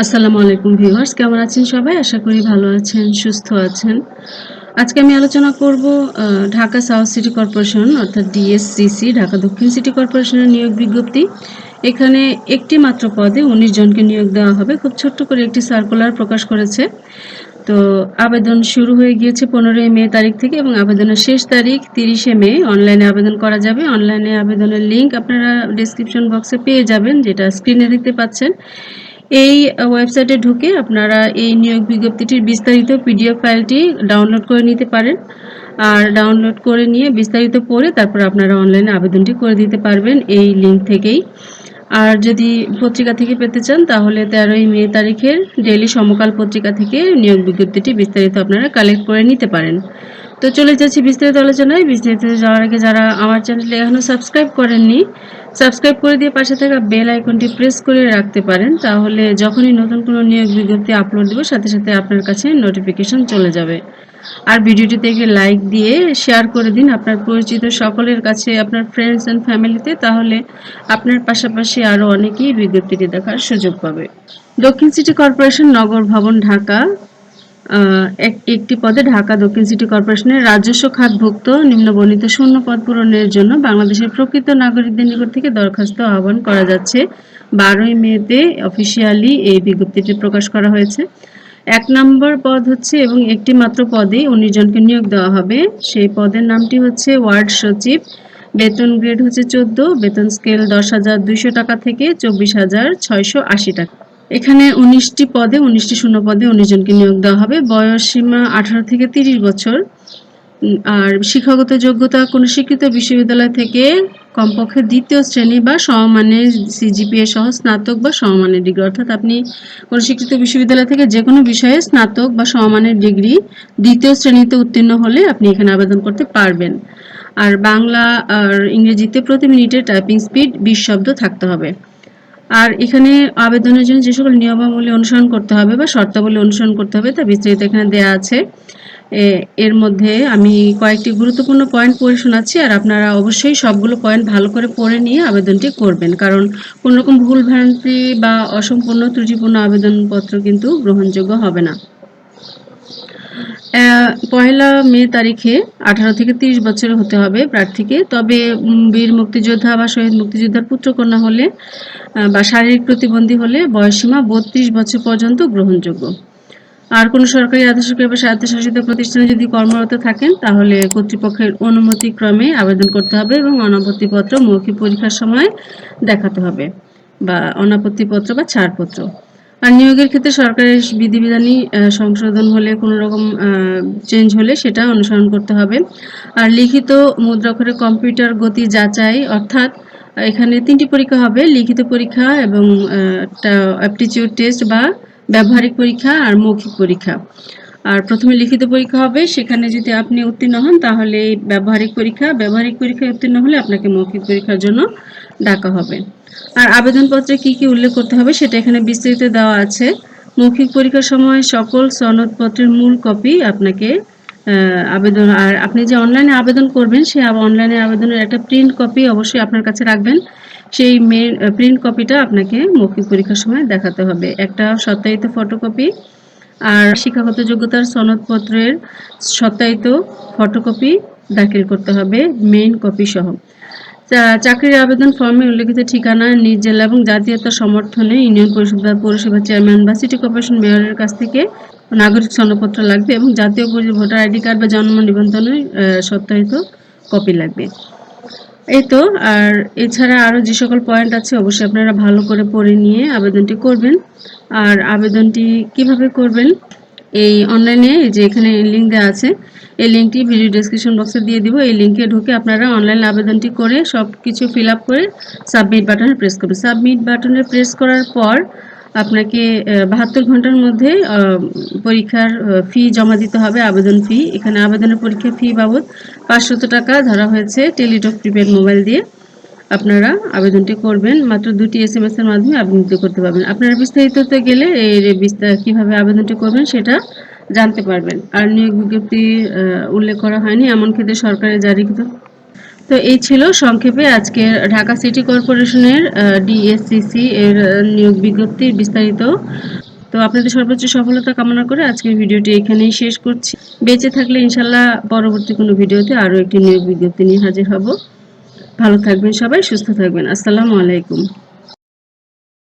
আসসালামু আলাইকুম ভিউয়ার্স, কেমন আছেন সবাই? আশা করি ভালো আছেন, সুস্থ আছেন। আজকে আমি আলোচনা করব ঢাকা সাউথ সিটি কর্পোরেশন, অর্থাৎ ডিএসসিসি, ঢাকা দক্ষিণ সিটি কর্পোরেশনের নিয়োগ বিজ্ঞপ্তি। এখানে একটি মাত্র পদে উনিশ জনকে নিয়োগ দেওয়া হবে। খুব ছোট্ট করে একটি সার্কুলার প্রকাশ করেছে। তো আবেদন শুরু হয়ে গিয়েছে পনেরোই মে তারিখ থেকে এবং আবেদনের শেষ তারিখ তিরিশে মে। অনলাইনে আবেদন করা যাবে। অনলাইনে আবেদনের লিঙ্ক আপনারা ডিসক্রিপশন বক্সে পেয়ে যাবেন, যেটা স্ক্রিনে দেখতে পাচ্ছেন। এই ওয়েবসাইটে ঢুকে আপনারা এই নিয়োগ বিজ্ঞপ্তিটির বিস্তারিত পিডিএফ ফাইলটি ডাউনলোড করে নিতে পারেন। আর ডাউনলোড করে নিয়ে বিস্তারিত পড়ে তারপর আপনারা অনলাইনে আবেদনটি করে দিতে পারবেন এই লিঙ্ক থেকেই। আর যদি পত্রিকা থেকে পেতে চান, তাহলে তেরোই মে তারিখের ডেইলি সমকাল পত্রিকা থেকে নিয়োগ বিজ্ঞপ্তিটি বিস্তারিত আপনারা কালেক্ট করে নিতে পারেন। তো চলে যাচ্ছি বিস্তারিত আলোচনায়। বিস্তারিত যাওয়ার আগে যারা আমার চ্যানেলে এখনও সাবস্ক্রাইব করেননি, সাবস্ক্রাইব করে দিয়ে পাশে থাকা বেল আইকনটি প্রেস করে রাখতে পারেন, তাহলে যখনই নতুন কোনো নিয়োগ বিজ্ঞপ্তি আপলোড দেবো, সাথে সাথে আপনার কাছে নোটিফিকেশন চলে যাবে। আর ভিডিওটি থেকে লাইক দিয়ে শেয়ার করে দিন আপনার পরিচিত সকলের কাছে, আপনার ফ্রেন্ডস অ্যান্ড ফ্যামিলিতে তাহলে আপনার পাশাপাশি আরও অনেকেই বিজ্ঞপ্তিটি দেখার সুযোগ পাবে। দক্ষিণ সিটি কর্পোরেশন নগর ভবন ঢাকা একটি পদে ঢাকা দক্ষিণ সিটি কর্পোরেশনের রাজস্ব খাতভুক্ত নিম্নবর্ণিত শূন্য পদ পূরণের জন্য বাংলাদেশের প্রকৃত নাগরিকদের নিকট থেকে দরখাস্ত আহ্বান করা যাচ্ছে। বারোই মেতে অফিসিয়ালি এই বিজ্ঞপ্তিটি প্রকাশ করা হয়েছে। এক নম্বর পদ হচ্ছে এবং একটি মাত্র পদে উনিশ জনকে নিয়োগ দেওয়া হবে। সেই পদের নামটি হচ্ছে ওয়ার্ড সচিব। বেতন গ্রেড হচ্ছে চোদ্দ, বেতন স্কেল দশ হাজার দুইশো টাকা থেকে চব্বিশ হাজার ছয়শো আশি টাকা। এখানে উনিশটি পদে, উনিশটি শূন্য পদে উনিশ জনকে নিয়োগ দেওয়া হবে। বয়স সীমা আঠারো থেকে তিরিশ বছর। আর শিক্ষাগত যোগ্যতা কোনো স্বীকৃত বিশ্ববিদ্যালয় থেকে কমপক্ষে দ্বিতীয় শ্রেণি বা সমমানের সিজিপিএ সহ স্নাতক বা সমমানের ডিগ্রি। অর্থাৎ আপনি কোনো স্বীকৃত বিশ্ববিদ্যালয় থেকে যে কোনো বিষয়ে স্নাতক বা সমমানের ডিগ্রি দ্বিতীয় শ্রেণীতে উত্তীর্ণ হলে আপনি এখানে আবেদন করতে পারবেন। আর বাংলা আর ইংরেজিতে প্রতি মিনিটে টাইপিং স্পিড বিশ শব্দ থাকতে হবে। আর এখানে আবেদনের জন্য যে সকল নিয়মাবলী অনুসরণ করতে হবে বা শর্তাবলী অনুসরণ করতে হবে তা বিস্তারিত এখানে দেয়া আছে। এর মধ্যে আমি কয়েকটি গুরুত্বপূর্ণ পয়েন্ট পড়ে শোনাচ্ছি আর আপনারা অবশ্যই সবগুলো পয়েন্ট ভালো করে পড়ে নিয়ে আবেদনটি করবেন। কারণ কোনো রকম ভুল ভ্রান্তি বা অসম্পূর্ণ, ত্রুটিপূর্ণ আবেদনপত্র কিন্তু গ্রহণযোগ্য হবে না। পয়লা মে তারিখে আঠারো থেকে তিরিশ বছর হতে হবে প্রার্থীকে। তবে বীর মুক্তিযোদ্ধা বা শহীদ মুক্তিযোদ্ধার পুত্রকন্যা হলে বা শারীরিক প্রতিবন্ধী হলে বয়সীমা বত্রিশ বছর পর্যন্ত গ্রহণযোগ্য। আর কোনো সরকারি আদেশক্রিয়া বা স্বায়ত্তশাসিত প্রতিষ্ঠানে যদি কর্মরত থাকেন, তাহলে কর্তৃপক্ষের অনুমতি ক্রমে আবেদন করতে হবে এবং অনাপত্তিপত্র, মৌখিক পরীক্ষার সময় দেখাতে হবে বা অনাপত্তিপত্র বা ছাড়পত্র। আর নিয়োগের ক্ষেত্রে সরকারের বিধিবিধানই সংশোধন হলে, কোনো রকম চেঞ্জ হলে সেটা অনুসরণ করতে হবে। আর লিখিত মুদ্রাক্ষরে কম্পিউটার গতি যাচাই, অর্থাৎ, এখানে তিনটি পরীক্ষা হবে, লিখিত পরীক্ষা এবং একটা অ্যাপটিচিউড টেস্ট বা ব্যবহারিক পরীক্ষা আর মৌখিক পরীক্ষা। আর প্রথমে লিখিত পরীক্ষা হবে, সেখানে যদি আপনি উত্তীর্ণ হন, তাহলে এই ব্যবহারিক পরীক্ষা, ব্যবহারিক পরীক্ষায় উত্তীর্ণ হলে আপনাকে মৌখিক পরীক্ষার জন্য ডাকা হবে। আর আবেদনপত্রে কি কি উল্লেখ করতে হবে, সেটা এখানে বিস্তারিত দেওয়া আছে। মৌখিক পরীক্ষার সময় সকল সনদপত্রের মূল কপি আপনাকে আবেদন, আর আপনি যে অনলাইনে আবেদন করবেন, সে অনলাইনে আবেদনের একটা প্রিন্ট কপি অবশ্যই আপনার কাছে রাখবেন। সেই মেন প্রিন্ট কপিটা আপনাকে মৌখিক পরীক্ষার সময় দেখাতে হবে। একটা সত্যায়িত ফটোকপি আর শিক্ষাগত যোগ্যতার সনদপত্রের সত্যায়িত ফটোকপি দাখিল করতে হবে মেইন কপি সহ। চাকরির আবেদন ফর্মে উল্লেখিত ঠিকানা, নিজ জেলা এবং জাতীয়তার সমর্থনে ইউনিয়ন পরিষদ পৌরসভা চেয়ারম্যান বা সিটি কর্পোরেশন মেয়রের কাছ থেকে নাগরিক সনদপত্র লাগবে এবং জাতীয় ভোটার আইডি কার্ড বা জন্ম নিবন্ধনের সত্যায়িত কপি লাগবে। এই তো, আর এছাড়া আরও যে সকল পয়েন্ট আছে, অবশ্যই আপনারা ভালো করে পড়ে নিয়ে আবেদনটি করবেন। আর আবেদনটি কীভাবে করবেন, এই অনলাইনে যে এখানে লিঙ্ক দেওয়া আছে, এই লিঙ্কটি ভিডিও ডেসক্রিপশন বক্সে দিয়ে দিব। এই লিঙ্কে ঢুকে আপনারা অনলাইন আবেদনটি করে সব কিছু ফিল করে সাবমিট বাটনে প্রেস করবেন সাবমিট বাটনে প্রেস করার পর আপনাকে বাহাত্তর ঘণ্টার মধ্যে পরীক্ষার ফি জমা দিতে হবে, আবেদন ফি এখানে আবেদনের পরীক্ষা ফি বাবদ পাঁচশত টাকা ধরা হয়েছে টেলিটক প্রিপেড মোবাইল দিয়ে। আপনারা আবেদনটি করবেন, মাত্র দুটি এস এম এর মাধ্যমে আবেদনটি করতে পারবেন। আপনারা বিস্তারিততে গেলে এর বিস্তার কীভাবে আবেদনটি করবেন সেটা জানতে পারবেন। আর নিয়োগ বিজ্ঞপ্তি উল্লেখ করা হয়নি, এমন ক্ষেত্রে সরকারের জারিকৃত তো এই ছিল সংক্ষেপে আজকে ঢাকা সিটি কর্পোরেশনের ডিএসসিসি এর নিয়োগ বিজ্ঞপ্তি বিস্তারিত। তো আপনাদের সর্বোচ্চ সফলতা কামনা করে আজকের ভিডিওটি এখানেই শেষ করছি। বেঁচে থাকলে ইনশাল্লাহ পরবর্তী কোনো ভিডিওতে আরও একটি নিয়োগ বিজ্ঞপ্তি নিয়ে হাজির হব। ভালো থাকবেন সবাই, সুস্থ থাকবেন। আসসালামু আলাইকুম।